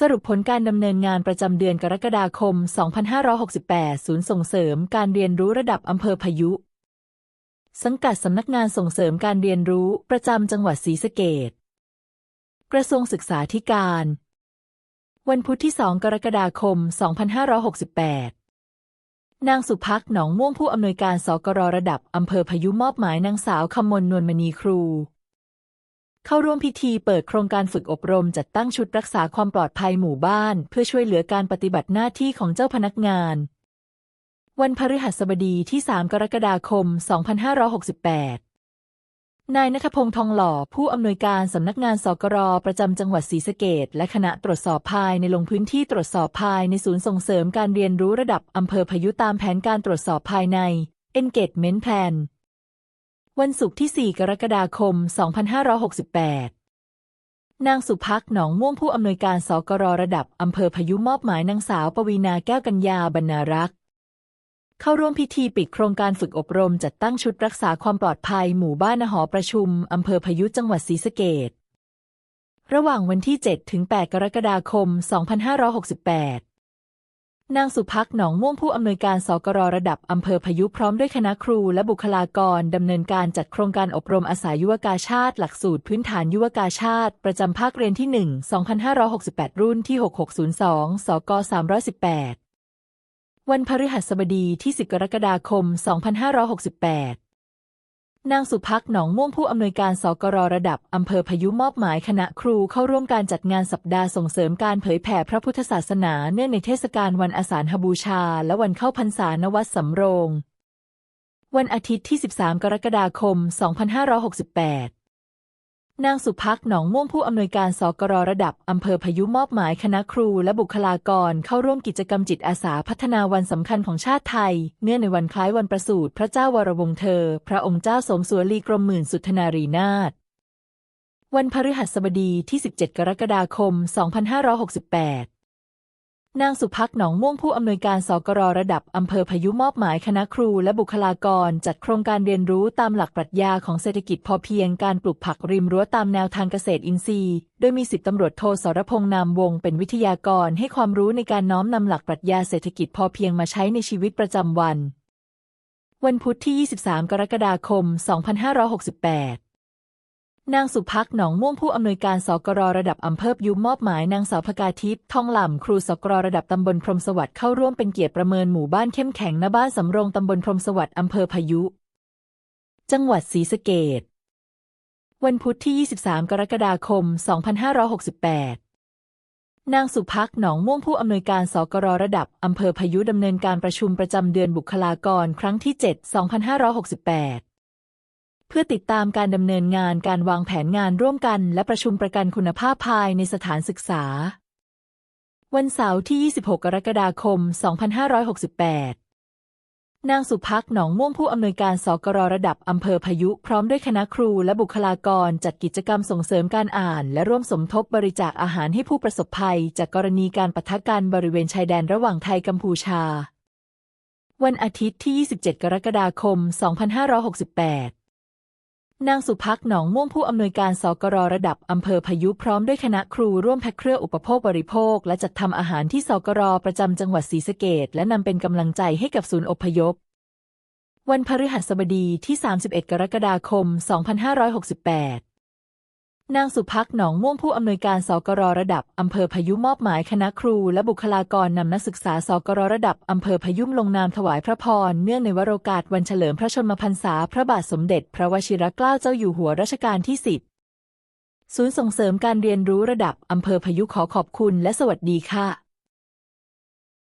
สรุปผลการดำเนินงานประจำเดือนกรกฎาคม 2568 ศูนย์ส่งเสริมการเรียนรู้ระดับอำเภอพายุ สังกัดสำนักงานส่งเสริมการเรียนรู้ประจำจังหวัดศรีสะเกษกระทรวงศึกษาธิการ วันพุธที่ 2 กรกฎาคม 2568นางสุพักหนองม่วงผู้อำนวยการสกรระดับอำเภอพายุมอบหมายนางสาวคำมลนวลมณีครู เข้าร่วมพิธีเปิดโครงการฝึกอบรมจัดตั้งชุดรักษาความปลอดภัยหมู่บ้าน เพื่อช่วยเหลือการปฏิบัติหน้าที่ของเจ้าพนักงาน วันพฤหัสบดีที่ 3 กรกฎาคม 2568 นายณัฐพงษ์ทองหล่อ ผู้อำนวยการสำนักงานสกรประจำจังหวัดศรีสะเกษและคณะตรวจสอบภายในลงพื้นที่ตรวจสอบภายในศูนย์ส่งเสริมการเรียนรู้ระดับอำเภอพายุตามแผนการตรวจสอบภายใน Engagement Plan วันศุกร์ที่ 4 กรกฎาคม 2568 นางสุพักหนองม่วงผู้อำนวยการสกรระดับอำเภอพยุมอบหมายนางสาวปวีนาแก้วกัญญาบรรณารักษ์เข้าร่วมพิธีปิดโครงการฝึกอบรมจัดตั้งชุดรักษาความปลอดภัยหมู่บ้านหอประชุมอำเภอพยุจังหวัดศรีสะเกษระหว่างวันที่ 7 ถึง 8 กรกฎาคม 2568 นางสุพักหนองม่วงผู้อำนวยการสกรระดับอำเภอพายุพร้อมด้วยคณะครูและบุคลากรดำเนินการจัดโครงการอบรมอาสายุวกาชาติ หลักสูตรพื้นฐานยุวกาชาติ ประจำภาคเรียนที่ 1 2568 รุ่นที่ 6602 สก 318 วันพฤหัสบดีที่ 10 กรกฎาคม 2568 นางสุพักหนองม่วงผู้อำนวยการสกรระดับอำเภอพายุมอบหมายคณะครูเข้าร่วมการจัดงานสัปดาห์ส่งเสริมการเผยแผ่พระพุทธศาสนาเนื่องในเทศกาลวันอาสาฬหบูชา และวันเข้าพรรษานวัดสำโรง วันอาทิตย์ที่ 13 กรกฎาคม 2568 นางสุพักหนองม่วงผู้อำนวยการสกรระดับอำเภอพายุมอบหมายคณะครูและบุคลากรเข้าร่วมกิจกรรมจิตอาสาพัฒนาวันสำคัญของชาติไทย เนื่องในวันคล้ายวันประสูติพระเจ้าวรวงศ์เธอ พระองค์เจ้าสมสวลีกรมหมื่นสุทนารีนาถวันพฤหัสบดีที่ 17 กรกฎาคม 2568 นางสุพักหนองม่วงผู้อำนวยการสกรระดับอำเภอพายุมอบหมายคณะครูและบุคลากร จัดโครงการเรียนรู้ตามหลักปรัชญาของเศรษฐกิจพอเพียงการปลูกผักริมรั้วตามแนวทางเกษตรอินทรีย์ โดยมีสิบตำรวจโทสรพงษ์นามวงเป็นวิทยากรให้ความรู้ในการน้อมนำหลักปรัชญาเศรษฐกิจพอเพียงมาใช้ในชีวิตประจำวัน วันพุธที่ 23 กรกฎาคม 2568 นางสุพักหนองม่วงผู้อำนวยการสกรระดับอำเภอยุมมอบหมายนางสาวพกาทิพย์ทองหล่ำครูสกรระดับตำบลพรมสวัสดิ์เข้าร่วมเป็นเกียรติประเมินหมู่บ้านเข้มแข็งณบ้านสำโรงตำบลพรมสวัสดิ์อำเภอพายุ จังหวัดศรีสะเกษวันพุธที่ 23 กรกฎาคม 2568 นางสุพักหนองม่วงผู้อำนวยการสกรระดับอำเภอพายุดำเนินการประชุมประจำเดือนบุคลากรครั้งที่ 7 2568 พื่อติดตามการดำเนินงานการวางแผนงานร่วมกัน และประชุมประกันคุณภาพภายในสถานศึกษา วันเสาร์ที่ 26 กรกฎาคม 2568 นางสุพักหนองม่วงผู้อำนวยการสกรระดับอำเภอพายุ พร้อมด้วยคณะครูและบุคลากรจัดกิจกรรมส่งเสริมการอ่าน และร่วมสมทบบริจาคอาหารให้ผู้ประสบภัย จากกรณีการปะทะกันบริเวณชายแดนระหว่างไทยกัมพูชา วันอาทิตย์ที่ 27 กรกฎาคม 2568 นางสุพักหนองม่วงผู้อำนวยการสกรระดับอำเภอพายุพร้อมด้วยคณะครูร่วมแพ็คเครื่องอุปโภคบริโภค และจัดทำอาหารที่สกรประจำจังหวัดศรีสะเกดและนำเป็นกำลังใจให้กับศูนย์อพยพ วันพฤหัสบดีที่ 31 กรกฎาคม 2568 นางสุพักหนองม่วงผู้อำนวยการสกรระดับอำเภอพยุมอบหมายคณะครู และบุคลากรนำนักศึกษาสกรระดับอำเภอพยุมลงนามถวายพระพร เนื่องในวโรกาสวันเฉลิมพระชนมพรรษาพระบาทสมเด็จ พระวชิรเกล้าเจ้าอยู่หัวรัชกาลที่สิบศูนย์ส่งเสริมการเรียนรู้ระดับอำเภอพยุขอขอบคุณและสวัสดีค่ะ